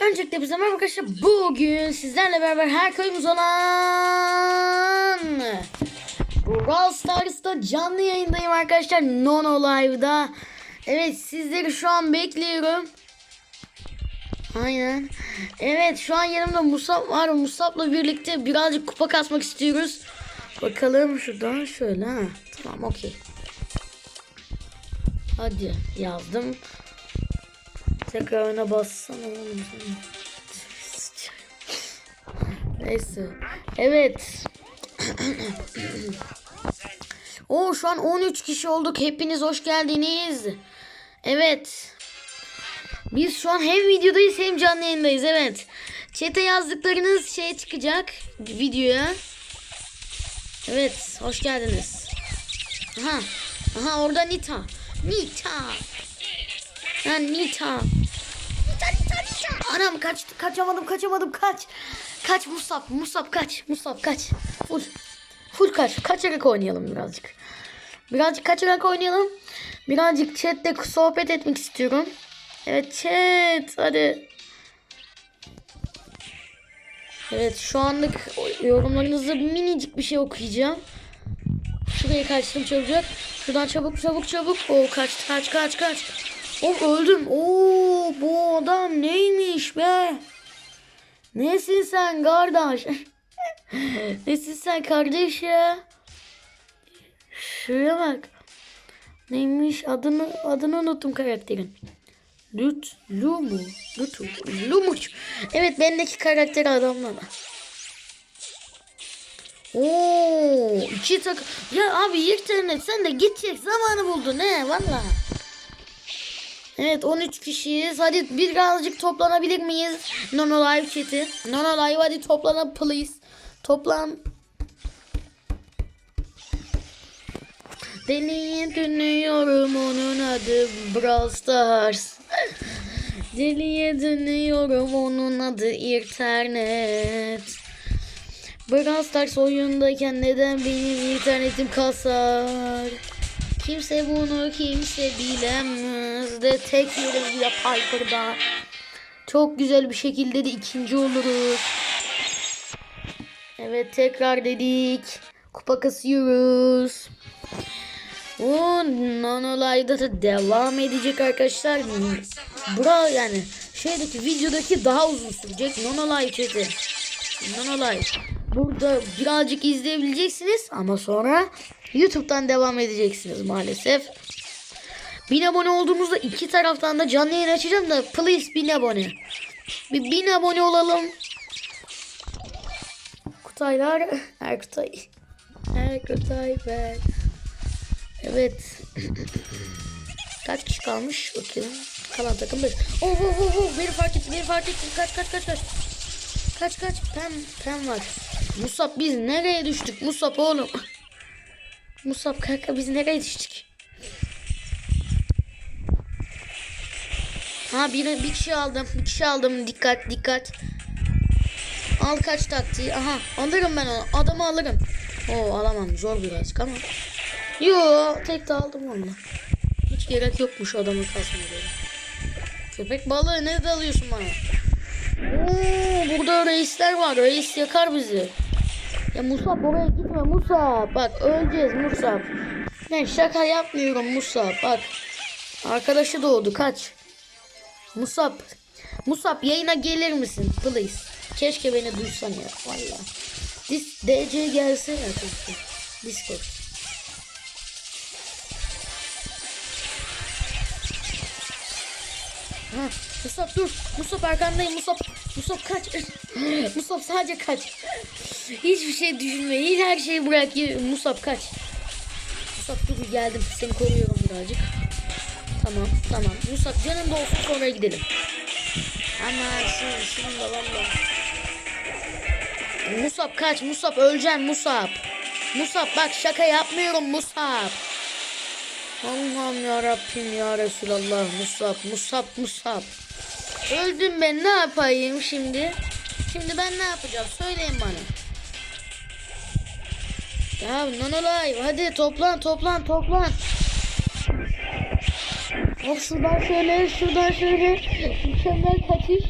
Öncelikle bize merhaba arkadaşlar. Bugün sizlerle beraber her köyümüz olan Brawl Stars'ta canlı yayındayım arkadaşlar. Nono Live'da. Evet sizleri şu an bekliyorum. Aynen. Evet şu an yanımda Musab var. Musab'la birlikte birazcık kupa kasmak istiyoruz. Bakalım şuradan şöyle ha. Tamam okey. Hadi yazdım. Tekrar öne bassana. Neyse. Evet. Oo şu an 13 kişi olduk. Hepiniz hoş geldiniz. Evet. Biz şu an hem videodayız hem canlı yayındayız. Evet. Chat'e yazdıklarınız şey çıkacak videoya. Evet, hoş geldiniz. Aha. Aha orada Nita. Nita. Ha Nita. Nita Nita Nita. Anam kaç kaçamadım kaçamadım kaç. Kaç Musab Musab kaç. Musab kaç. Full. Full kaç. Kaçarak oynayalım birazcık. Birazcık kaçarak oynayalım. Birazcık chatte sohbet etmek istiyorum. Evet chat hadi. Evet şu anlık yorumlarınızı minicik bir şey okuyacağım. Şuraya kaçtım çabucak. Şuradan çabuk çabuk çabuk. Oo kaç kaç kaç kaç. Oo öldüm. Oo bu adam neymiş be? Nesin sen kardeş? Nesin sen kardeş ya? Şuraya bak. Neymiş adını adını unuttum karakterin. Lut Lumu Lutu Lumuç. Evet bendeki karakter adamlar. Oo iki tak. Ya abi internet sen de gidecek zamanı buldun he valla. Evet 13 kişiyiz. Hadi birazcık toplanabilir miyiz? Nono Live chat'i. Nono Live hadi toplanın please. Toplan. Deliye dönüyorum onun adı Brawl Stars. Deliye dönüyorum onun adı internet. Brawl Stars oyundayken neden benim internetim kasar? Kimse bunu kimse bilemez de tek yeriz ya Piper'da. Çok güzel bir şekilde de ikinci oluruz. Evet tekrar dedik. Kupa kasıyoruz. O nanolayda da devam edecek arkadaşlar. Bura yani şeydeki videodaki daha uzun sürecek. Nanolay chat'i. Nanolay. Burada birazcık izleyebileceksiniz ama sonra YouTube'dan devam edeceksiniz maalesef. Bin abone olduğumuzda iki taraftan da canlı yayın açacağım da please bin abone. Bir bin abone olalım. Kutaylar. Erkutay. Erkutay ben. Evet. Kaç kişi kalmış? Bakayım. Kalan takım 5. Oh oh oh oh. Beni fark etti. Beni fark etti. Kaç kaç kaç kaç. Kaç kaç. Pem pem var. Musab biz nereye düştük? Musab oğlum. Musab kanka biz nereye düştük? Ha bir, bir kişi aldım. Bir kişi aldım. Dikkat dikkat. Al kaç taktiği. Aha alırım ben onu. Adamı alırım. Oo alamam. Zor birazcık ama. Yo tek de aldım onu. Hiç gerek yokmuş adamı kasmaya. Köpek balığı ne de alıyorsun bana? Oo, burada reisler var. Reis yakar bizi. Ya Musab oraya gitme Musab. Bak öleceğiz Musab. Ben şaka yapmıyorum Musab. Bak. Arkadaşı doğdu kaç. Musab. Musab yayına gelir misin please? Keşke beni duysan ya valla. Dis DC gelse ya. Discord. Ha, Musab dur. Musab arkandayım. Musab. Musab kaç. Musab sadece kaç. Hiçbir şey düşünme. Hiç her şeyi bırak. Musab kaç. Musab dur geldim. Seni koruyorum birazcık. Tamam tamam. Musab canın da olsun sonra gidelim. Ama şunu, şunu da valla. Musab kaç. Musab öleceksin Musab. Musab bak şaka yapmıyorum Musab. Allah'ım ya Rabbim ya Resulallah Musab Musab Musab. Öldüm ben ne yapayım şimdi? Şimdi ben ne yapacağım? Söyleyin bana. Ya Nanolay hadi toplan toplan toplan. Hop şuradan şöyle şuradan şöyle. Mükemmel kaçış.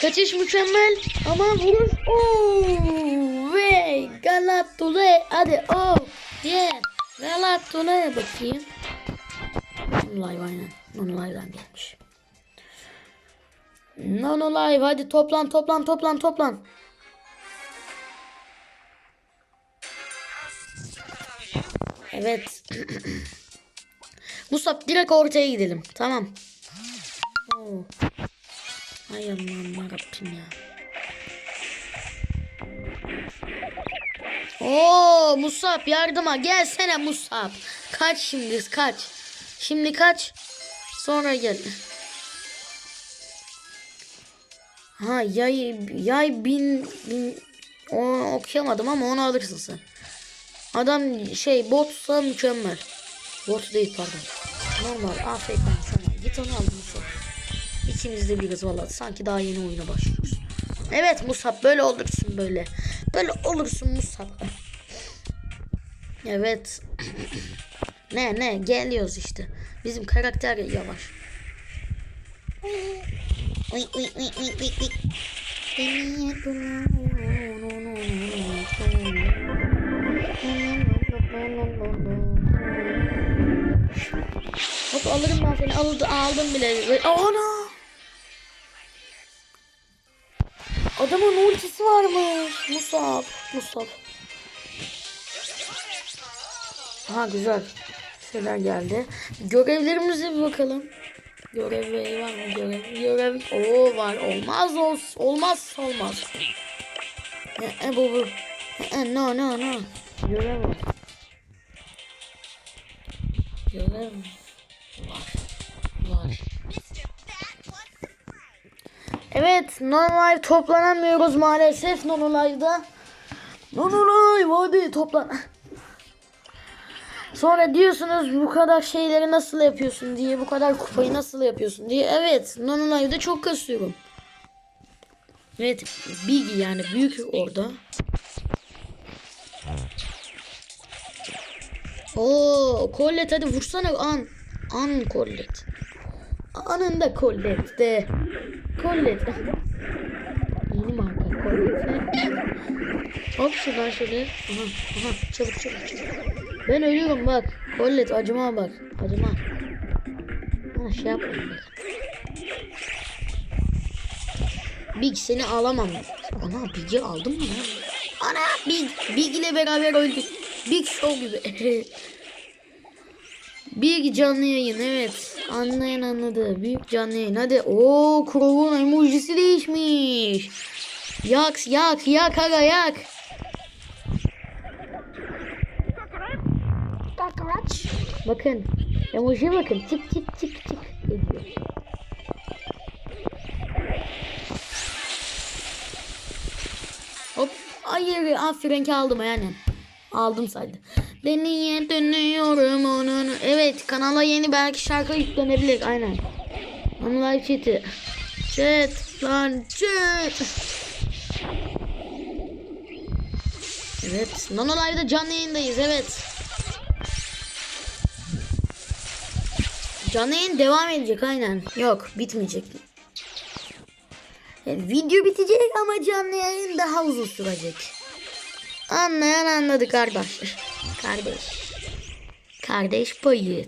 Kaçış mükemmel ama vuruş. Oo ve Galatasaray hadi oh yeah Galatasaray'a bakayım. Live aynen. Nono Live'dan gelmiş. Nono Live hadi toplan toplan toplan toplan. Evet. Musab direkt ortaya gidelim. Tamam. Oo. Ay Allah'ım yarabbim ya. Oo Musab yardıma gelsene Musab. Kaç şimdi kaç. Şimdi kaç. Sonra gel. Ha yay yay bin, bin onu okuyamadım ama onu alırsın sen. Adam şey botsa mükemmel. Bot değil pardon. Normal AFK sana. Git onu al Musab. İkimiz de biriz valla. Sanki daha yeni oyuna başlıyoruz. Evet Musab böyle olursun böyle. Böyle olursun Musab. Evet. ne ne geliyoruz işte. Bizim karakter yavaş. Uy uy uy uy uy uy. Alırım ben seni. Aldı, aldım bile. Ana! Adamın ultisi varmış. Musab. Musab. Ha güzel. Şeyler geldi. Görevlerimize bir bakalım. Görev var mı? Görev. Görev. Oo var. Olmaz ol, olmaz olmaz. E, e, bu bu. E, e, no no no. Görev. Görev. Evet, normal toplanamıyoruz maalesef Nonolive'da. Nonolive hadi toplan. Sonra diyorsunuz bu kadar şeyleri nasıl yapıyorsun diye, bu kadar kupayı nasıl yapıyorsun diye. Evet, Nonolive'da çok kasıyorum. Evet, big yani büyük orada. Oo, Colette hadi vursana an. An Colette. Anında Colette de. Colette. Yeni marka Colette. Hop şuradan şöyle. Aha, aha, çabuk çabuk çabuk. Ben ölüyorum bak. Colette acıma bak. Acıma. Ha şey bak. Big seni alamam. Ana Big'i aldım mı lan? Ana Big. Big ile beraber öldük. Big Show gibi. Big canlı yayın evet. Anlayan anladı. Büyük canlı yayın. Hadi. Oo Crow'un emojisi değişmiş. Yak yak yak aga yak. Bakın. Emojiye bakın. Çık çık çık çık ediyor. Hop. Hayır. Aferin ki aldım yani. Aldım saydı. Deniye dönüyorum. Evet kanala yeni belki şarkı yüklenebilir. Aynen. Anılay chat'i. Chat lan chat. Evet. Nano Live'da canlı yayındayız. Evet. Canlı yayın devam edecek aynen. Yok bitmeyecek. Yani video bitecek ama canlı yayın daha uzun sürecek. Anlayan anladı kardeş. Kardeş. Kardeş payı.